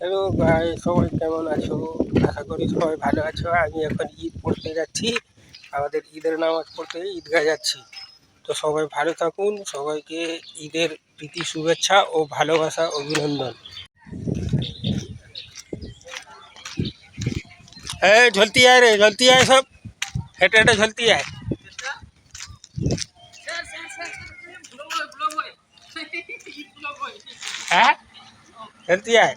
Hello ভাই, সবাই কেমন আছো? আশা করি সবাই ভালো আছো। আমি এখন ঈদ পড়তে যাচ্ছি। আমাদের ঈদের নামাজ পড়তে ঈদগাহ যাচ্ছি। তো সবাই ভালো থাকুন। সবাইকে ঈদের প্রীতি, শুভেচ্ছা ও ভালোবাসা, অভিনন্দন। হ্যাঁ ঝলতি আয় রে, ঝলতি আয় সব। হেঁটে হেঁটে ঝলতি আয়। হ্যাঁ? ঝলতি আয়।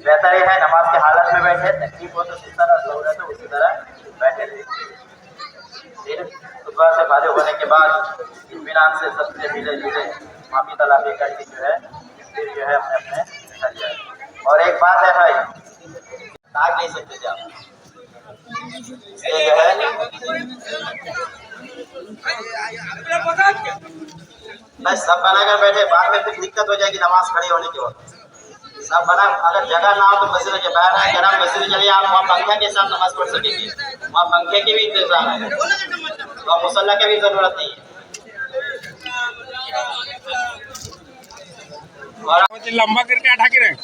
यह है नमाज़ के हालत में बैठे, तकलीफ़ हो तो जिस तरह ज़रूरत है उसी तरह बैठे रहे फिर खुतबा से फारिग होने के बाद इत्मीनान से सबसे मिले जुले माफ़ी तलाफी करके जो है, फिर जो है अपने अपने घर जाए और एक बात है भाई ताक नहीं सकते आप। ये है बस सब बनाकर बैठे, बाद में फिर दिक्कत हो जाएगी नमाज़ खड़ी होने के वक्त सब बना अगर जगह ना हो तो मस्जिद के बाहर है आप मस्जिद चलिए आप, वहाँ पंखे के साथ नमाज़ पढ़ सकेंगे। वहाँ पंखे की भी इंतज़ाम है। वहाँ मुसल्ला की भी ज़रूरत नहीं है। लंबा करके हटा के रख